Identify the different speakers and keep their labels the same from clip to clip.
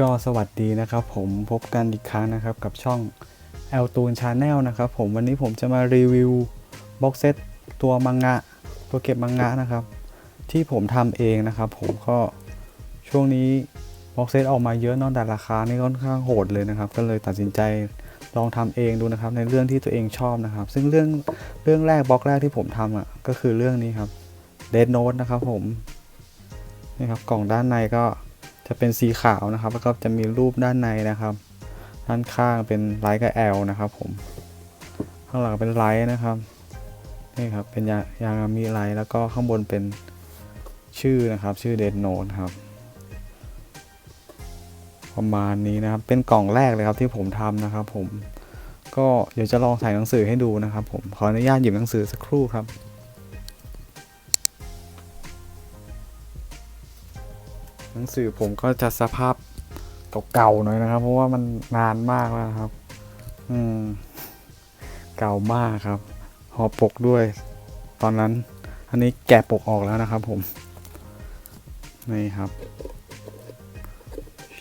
Speaker 1: ก็สวัสดีนะครับผมพบกันอีกครั้งนะครับกับช่อง l t o o n Channel นะครับผมวันนี้ผมจะมารีวิวบ็อกเซตตัวมังงะ ตัวเก็บมังงะนะครับ ที่ผมทำเองนะครับ ผมก็ช่วงนี้บ็อกเซตออกมาเยอะนอกแต่ราคานี่ค่อนข้างโหดเลยนะครับ ก็เลยตัดสินใจลองทำเองดูนะครับในเรื่องที่ตัวเองชอบนะครับ ซึ่งเรื่องเรื่องแรกบล็อกแรกที่ผมทำอะก็คือเรื่องนี้ครับ Dead Note นะครับผมนี่ครับกล่องด้านในก็ จะเป็นสีขาวนะครับ แล้วก็จะมีรูปด้านในนะครับ ด้านข้างเป็นไลท์กับแอลนะครับ ผม ข้างหลังเป็นไลท์นะครับ นี่ครับ เป็นยายางมีไลท์แล้วก็ข้างบนเป็นชื่อนะครับ ชื่อเดนโนนครับ ประมาณนี้นะครับ เป็นกล่องแรกเลยครับที่ผมทำนะครับ ผม ก็เดี๋ยวจะลองใส่หนังสือให้ดูนะครับ ผม ขออนุญาตหยิบหนังสือสักครู่ครับ หนังสือผมก็จะสภาพเก่าๆหน่อยนะครับ เพราะว่ามันนานมากแล้วครับ อืม เก่ามากครับห่อปกด้วย ตอนนั้น อันนี้แกะปกออกแล้วนะครับ ผม นี่ครับ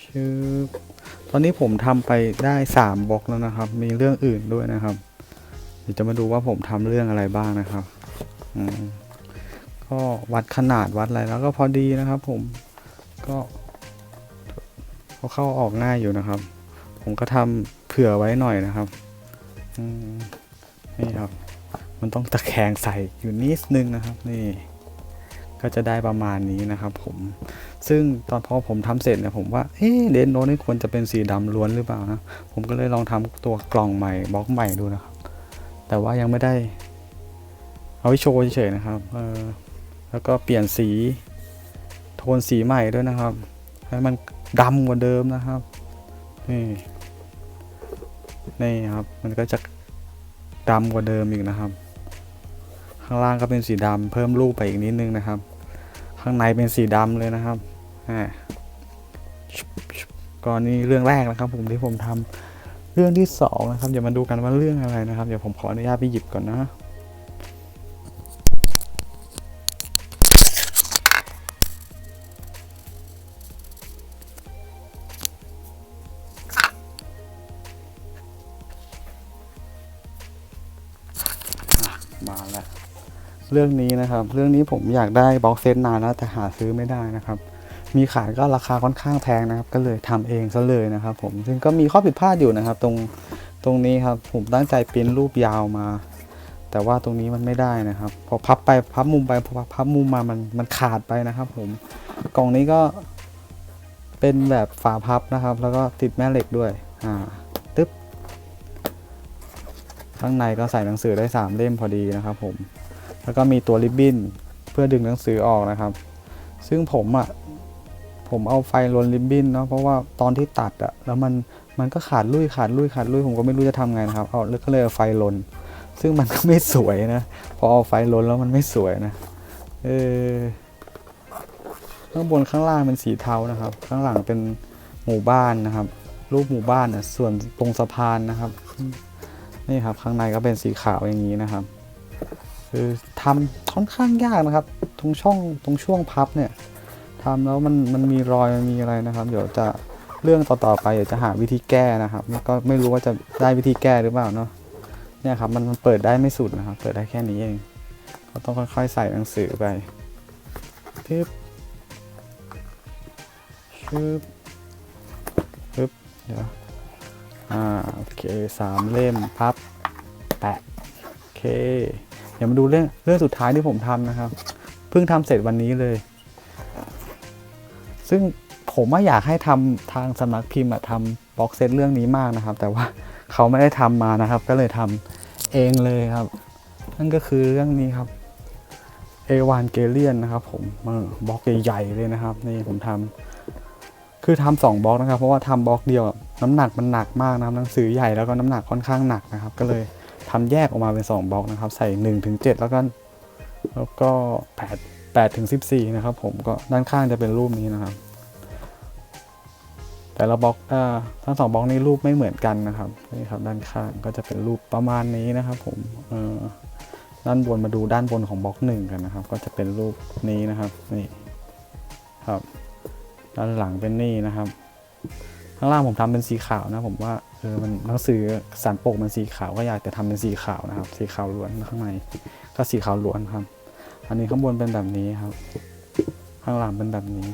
Speaker 1: ชื่อตอนนี้ผมทำไปได้สามบล็อกแล้วนะครับ มีเรื่องอื่นด้วยนะครับเดี๋ยวจะมาดูว่าผมทำเรื่องอะไรบ้างนะครับ อืมก็วัดขนาดวัดอะไรแล้วก็พอดีนะครับผม ก็เขาเข้าออกง่ายอยู่นะครับ ผมก็ทำเผื่อไว้หน่อยนะครับนี่ครับ มันต้องตะแคงใส่อยู่นิดนึงนะครับ นี่ ก็จะได้ประมาณนี้นะครับ ผม ซึ่งตอนพอผมทำเสร็จเนี่ยผมว่าเอ๊ะเดนโนนี่ควรจะเป็นสีดำล้วนหรือเปล่านะ ผมก็เลยลองทำตัวกล่องใหม่บล็อกใหม่ดูนะครับ แต่ว่ายังไม่ได้ เอาไว้โชว์เฉยๆนะครับ เออแล้วก็เปลี่ยนสี ทนสีใหม่ด้วยนะครับ ให้มันดำกว่าเดิมนะครับ นี่นี่ครับ มันก็จะดำกว่าเดิมอีกนะครับ ข้างล่างก็เป็นสีดำเพิ่มรูปไปอีกนิดนึงนะครับ ข้างในเป็นสีดำเลยนะครับอ่าก็นี่เรื่องแรกนะครับ ผมที่ผมทำเรื่องที่สองนะครับเดี๋ยวมาดูกันว่าเรื่องอะไรนะครับ เดี๋ยวผมขออนุญาตไปหยิบก่อนนะ มาแล้วเรื่องนี้นะครับ เรื่องนี้ผมอยากได้บ็อกเซตนานแล้วแต่หาซื้อไม่ได้นะครับ มีขายก็ราคาค่อนข้างแพงนะครับ ก็เลยทำเองซะเลยนะครับผมซึ่งก็มีข้อผิดพลาดอยู่นะครับ ตรงตรงนี้ครับผมตั้งใจปริ้นรูปยาวมา แต่ว่าตรงนี้มันไม่ได้นะครับ พอพับไปพับมุมไปพอพับมุมมามันมันขาดไปนะครับ ผมกล่องนี้ก็เป็นแบบฝาพับนะครับ แล้วก็ติดแม่เหล็กด้วยอ่า ข้างในก็ใส่หนังสือได้ 3 เล่มพอดีนะครับผม แล้วก็มีตัวริบบิ้นเพื่อดึงหนังสือออกนะครับ ซึ่งผมอะ่ะผมเอาไฟลนริบบิ้นเนาะเพราะว่าตอนที่ตัดอะ่ะแล้วมันมันก็ขาดลุยขาดลุยขาดลุยผมก็ไม่รู้จะทำไงนะครับเอาแล้วก็เลยเอาไฟลน ซึ่งมันก็ไม่สวยนะพอเอาไฟลนแล้วมันไม่สวยนะเออข้างบนข้างล่างเป็นสีเทานะครับ ข้างหลังเป็นหมู่บ้านนะครับ รูปหมู่บ้านน่ะส่วนตรงสะพานนะครับ นี่ครับข้างในก็เป็นสีขาวอย่างนี้นะครับ คือทำค่อนข้างยากนะครับตรงช่องตรงช่วงพับเนี่ยทำแล้วมันมันมีรอยมันมีอะไรนะครับ เดี๋ยวจะเรื่องต่อๆไปเดี๋ยวจะหาวิธีแก้นะครับก็ไม่รู้ว่าจะได้วิธีแก้หรือเปล่าเนาะเนี่ยครับมันมันเปิดได้ไม่สุดนะครับ เปิดได้แค่นี้เองก็ต้องค่อยๆใส่หนังสือไปทึบชึบปึ๊บเดี๋ยว อ่าโอเคสามเล่มพับแปะโอเค เดี๋ยวมาดูเรื่องเรื่องสุดท้ายที่ผมทำนะครับ เพิ่งทำเสร็จวันนี้เลย ซึ่งผมว่อยากให้ทำทางสำนักพิมพ์ทำบ็อกเซตเรื่องนี้มากนะครับ แต่ว่าเขาไม่ได้ทำมานะครับ ก็เลยทำเองเลยครับ นั่นก็คือเรื่องนี้ครับเอวานเกเลียนนะครับผมบล็อกใหญ่ๆเลยนะครับ นี่ผมทำ คือทำสองบล็อกนะครับ เพราะว่าทำบล็อกเดียวน้ำหนักมันหนักมากนะครับหนังสือใหญ่แล้วก็น้ำหนักค่อนข้างหนักนะครับ ก็เลยทำแยกออกมาเป็น2บล็อกนะครับ ใส่1ถึง7แล้วก็แล้วก็8 8ถึง14นะครับ ผมก็ด้านข้างจะเป็นรูปนี้นะครับ แต่ละบล็อกอ่าทั้งสองบล็อกนี้รูปไม่เหมือนกันนะครับนี่ครับ ด้านข้างก็จะเป็นรูปประมาณนี้นะครับ ผมเออด้านบนมาดูด้านบนของบล็อกหนึ่งกันนะครับ ก็จะเป็นรูปนี้นะครับนี่ครับ ด้านหลังเป็นนี่นะครับ ข้างล่างผมทำเป็นสีขาวนะ ผมว่าเออมันหนังสือสันปกมันสีขาวก็อยากจะทำเป็นสีขาวนะครับ สีขาวล้วนข้างในก็สีขาวล้วนครับ อันนี้ข้างบนเป็นแบบนี้ครับ ข้างหลังเป็นแบบนี้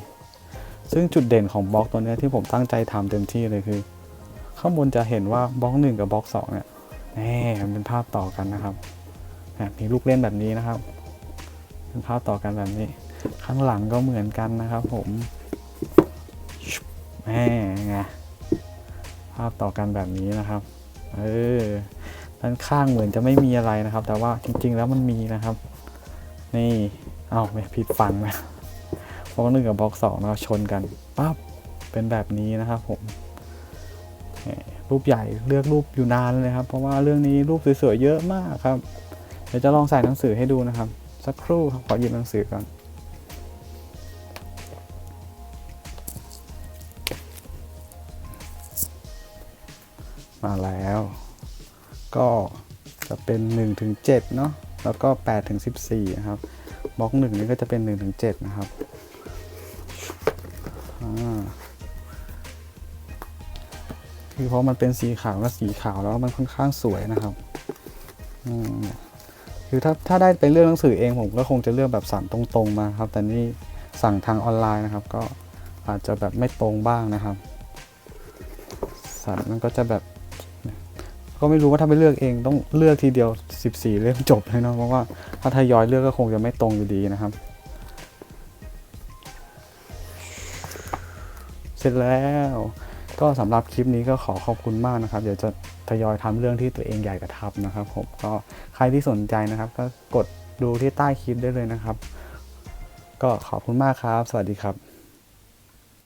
Speaker 1: ซึ่งจุดเด่นของบล็อกตัวนี้ที่ผมตั้งใจทำเต็มที่เลยคือ ข้างบนจะเห็นว่าบล็อกหนึ่งกับบล็อกสองเนี่ยแน่มันเป็นภาพต่อกันนะครับแบบมีลูกเล่นแบบนี้นะครับเป็นภาพต่อกันแบบนี้ ข้างหลังก็เหมือนกันนะครับ ผม แม่ไงภาพต่อกันแบบนี้นะครับเออด้านข้างเหมือนจะไม่มีอะไรนะครับ แต่ว่าจริง ๆ แล้วมันมีนะครับ นี่เอาไม่ผิดฟังนะบล็อกหนึ่งกับบล็อกสองเราชนกันปั๊บเป็นแบบนี้นะครับผมแหมรูปใหญ่เลือกรูปอยู่นานเลยครับ เพราะว่าเรื่องนี้รูปสวยๆเยอะมากครับ เดี๋ยวจะลองใส่หนังสือให้ดูนะครับ สักครู่ครับขอหยิบหนังสือก่อน มาแล้ว ก็จะเป็น1ถึง7เนาะแล้วก็8ถึง14นะครับบล็อกหนึ่งนี่ก็จะเป็น1ถึง7นะครับคือเพราะมันเป็นสีขาวและสีขาวแล้วมันค่อนข้างสวยนะครับคือถ้าถ้าได้ไปเลือกหนังสือเองผมก็คงจะเลือกแบบสั่นตรงๆมาครับ แต่นี่สั่งทางออนไลน์นะครับ ก็อาจจะแบบไม่ตรงบ้างนะครับ สันมันก็จะแบบ ก็ไม่รู้ว่าถ้าไปเลือกเองต้องเลือกทีเดียว 14 เล่มจบเลยเนาะเพราะว่าถ้าทยอยเลือกก็คงจะไม่ตรงอยู่ดีนะครับ เสร็จแล้วก็สำหรับคลิปนี้ก็ขอขอบคุณมากนะครับ เดี๋ยวจะทยอยทำเรื่องที่ตัวเองอยากจะทำนะครับผมก็ใครที่สนใจนะครับ ก็กดดูที่ใต้คลิปได้เลยนะครับ ก็ขอบคุณมากครับ สวัสดีครับ